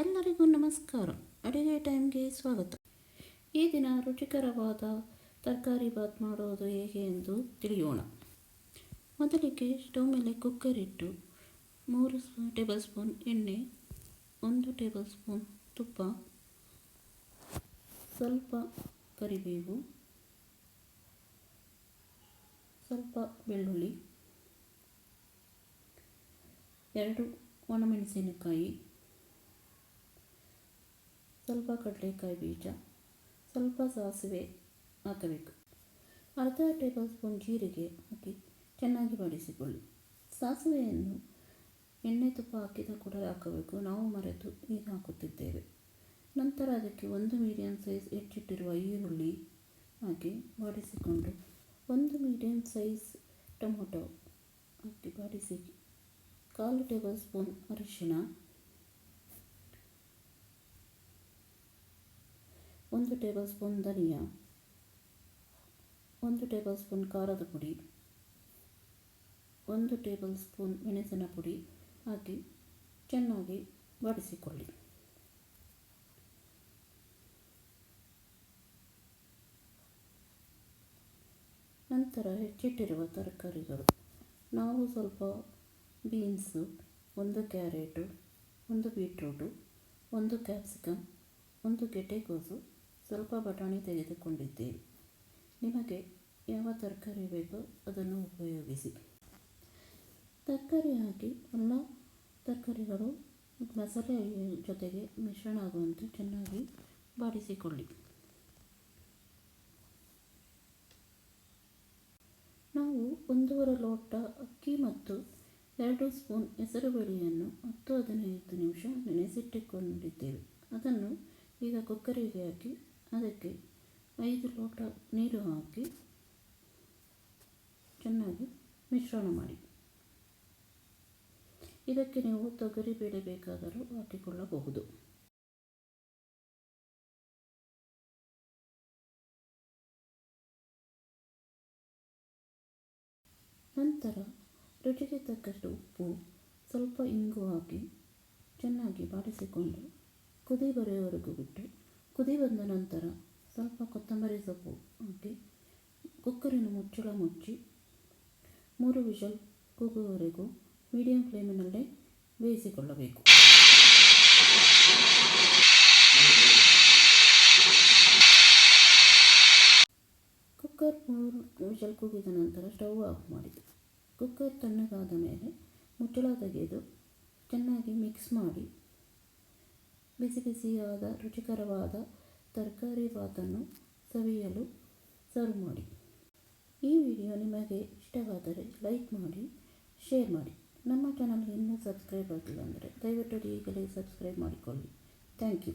ಎಲ್ಲರಿಗೂ ನಮಸ್ಕಾರ. ಅಡುಗೆ ಟೈಮ್ಗೆ ಸ್ವಾಗತ. ಈ ದಿನ ರುಚಿಕರವಾದ ತರಕಾರಿ ಬಾತ್ ಮಾಡೋದು ಹೇಗೆ ಎಂದು ತಿಳಿಯೋಣ. ಮೊದಲಿಗೆ ಸ್ಟವ್ ಮೇಲೆ ಕುಕ್ಕರ್ ಇಟ್ಟು ಮೂರು ಟೇಬಲ್ ಸ್ಪೂನ್ ಎಣ್ಣೆ, ಒಂದು ಟೇಬಲ್ ಸ್ಪೂನ್ ತುಪ್ಪ, ಸ್ವಲ್ಪ ಕರಿಬೇವು, ಸ್ವಲ್ಪ ಬೆಳ್ಳುಳ್ಳಿ, ಎರಡು ಒಣಮೆಣಸಿನಕಾಯಿ ಸ್ವಲ್ಪ ಕಡಲೆಕಾಯಿ ಬೀಜ, ಸ್ವಲ್ಪ ಸಾಸಿವೆ ಹಾಕಬೇಕು. ಅರ್ಧ ಟೇಬಲ್ ಸ್ಪೂನ್ ಜೀರಿಗೆ ಹಾಕಿ ಚೆನ್ನಾಗಿ ಬಡಿಸಿಕೊಳ್ಳಿ ಸಾಸಿವೆಯನ್ನು ಎಣ್ಣೆ ತುಪ್ಪ ಹಾಕಿದ ಕೂಡ ಹಾಕಬೇಕು. ನಾವು ಮರೆತು ಈಗ ಹಾಕುತ್ತಿದ್ದೇವೆ. ನಂತರ ಅದಕ್ಕೆ ಒಂದು ಮೀಡಿಯಂ ಸೈಜ್ ಹೆಚ್ಚಿಟ್ಟಿರುವ ಈರುಳ್ಳಿ ಹಾಕಿ ಬಾಡಿಸಿಕೊಂಡು ಒಂದು ಮೀಡಿಯಂ ಸೈಜ್ ಟೊಮೊಟೊ ಹಾಕಿ ಬಾಡಿಸಿ ಕಾಲು ಟೇಬಲ್ ಸ್ಪೂನ್ ಅರಿಶಿಣ ಒಂದು ಟೇಬಲ್ ಸ್ಪೂನ್ ಧನಿಯಾ, ಒಂದು ಟೇಬಲ್ ಸ್ಪೂನ್ ಖಾರದ ಪುಡಿ, ಒಂದು ಟೇಬಲ್ ಸ್ಪೂನ್ ಮೆಣಸಿನ ಪುಡಿ ಹಾಕಿ ಚೆನ್ನಾಗಿ ಬಾಡಿಸಿಕೊಳ್ಳಿ ನಂತರ ಹೆಚ್ಚಿಟ್ಟಿರುವ ತರಕಾರಿಗಳು. ನಾವು ಸ್ವಲ್ಪ ಬೀನ್ಸು, ಒಂದು ಕ್ಯಾರೆಟು, ಒಂದು ಬೀಟ್ರೂಟು, ಒಂದು ಕ್ಯಾಪ್ಸಿಕಮ್, ಒಂದು ಗೆಡ್ಡೆಕೋಸು ಸ್ವಲ್ಪ ಬಟಾಣಿ ತೆಗೆದುಕೊಂಡಿದ್ದೇವೆ ನಿಮಗೆ ಯಾವ ತರಕಾರಿ ಬೇಕೋ ಅದನ್ನು ಉಪಯೋಗಿಸಿ. ತರಕಾರಿ ಹಾಕಿ ಎಲ್ಲ ತರಕಾರಿಗಳು ಮಸಾಲೆ ಜೊತೆಗೆ ಮಿಶ್ರಣ ಆಗುವಂತೆ ಚೆನ್ನಾಗಿ ಬಾಡಿಸಿಕೊಳ್ಳಿ. ನಾವು ಒಂದೂವರೆ ಲೋಟ ಅಕ್ಕಿ ಮತ್ತು ಎರಡು ಸ್ಪೂನ್ ಹೆಸರುಬೇಳೆಯನ್ನು ಹತ್ತು ಹದಿನೈದು ನಿಮಿಷ ನೆನೆಸಿಟ್ಟುಕೊಂಡಿದ್ದೇವೆ. ಅದನ್ನು ಈಗ ಕುಕ್ಕರಿಗೆ ಹಾಕಿ ಅದಕ್ಕೆ ಐದು ಲೋಟ ನೀರು ಹಾಕಿ ಚೆನ್ನಾಗಿ ಮಿಶ್ರಣ ಮಾಡಿ. ಇದಕ್ಕೆ ನೀವು ತೊಗರಿಬೇಳೆ ಬೇಕಾದರೂ ಹಾಕಿಕೊಳ್ಳಬಹುದು. ನಂತರ ರುಚಿಗೆ ತಕ್ಕಷ್ಟು ಉಪ್ಪು, ಸ್ವಲ್ಪ ಇಂಗು ಹಾಕಿ ಚೆನ್ನಾಗಿ ಬಾಡಿಸಿಕೊಂಡು ಕುದಿ ಬರೆಯವರೆಗೂ ಬಿಟ್ಟು ಕುದಿ ಬಂದ ನಂತರ ಸ್ವಲ್ಪ ಕೊತ್ತಂಬರಿ ಸೊಪ್ಪು ಹಾಕಿ ಕುಕ್ಕರನ್ನು ಮುಚ್ಚಳ ಮುಚ್ಚಿ ಮೂರು ವಿಷಲ್ ಕೂಗುವವರೆಗೂ ಮೀಡಿಯಂ ಫ್ಲೇಮಿನಲ್ಲೇ ಬೇಯಿಸಿಕೊಳ್ಳಬೇಕು. ಕುಕ್ಕರ್ ಮೂರು ವಿಷಲ್ ಕೂಗಿದ ನಂತರ ಸ್ಟವ್ ಆಫ್ ಮಾಡಿ ಕುಕ್ಕರ್ ತಣ್ಣಗಾದ ಮೇಲೆ ಮುಚ್ಚಳ ತೆಗೆದು ಚೆನ್ನಾಗಿ ಮಿಕ್ಸ್ ಮಾಡಿ ಬಿಸಿ ಬಿಸಿಯಾದ ರುಚಿಕರವಾದ ತರಕಾರಿ ಬಾತನ್ನು ಸವಿಯಲು ಸರ್ವ್ ಮಾಡಿ. ಈ ವಿಡಿಯೋ ನಿಮಗೆ ಇಷ್ಟವಾದರೆ ಲೈಕ್ ಮಾಡಿ, ಶೇರ್ ಮಾಡಿ. ನಮ್ಮ ಚಾನಲ್ಗೆ ಇನ್ನೂ ಸಬ್ಸ್ಕ್ರೈಬ್ ಆಗಿಲ್ಲ ಅಂದರೆ ದಯವಿಟ್ಟು ಈಗಲೇ ಸಬ್ಸ್ಕ್ರೈಬ್ ಮಾಡಿಕೊಳ್ಳಿ. Thank you.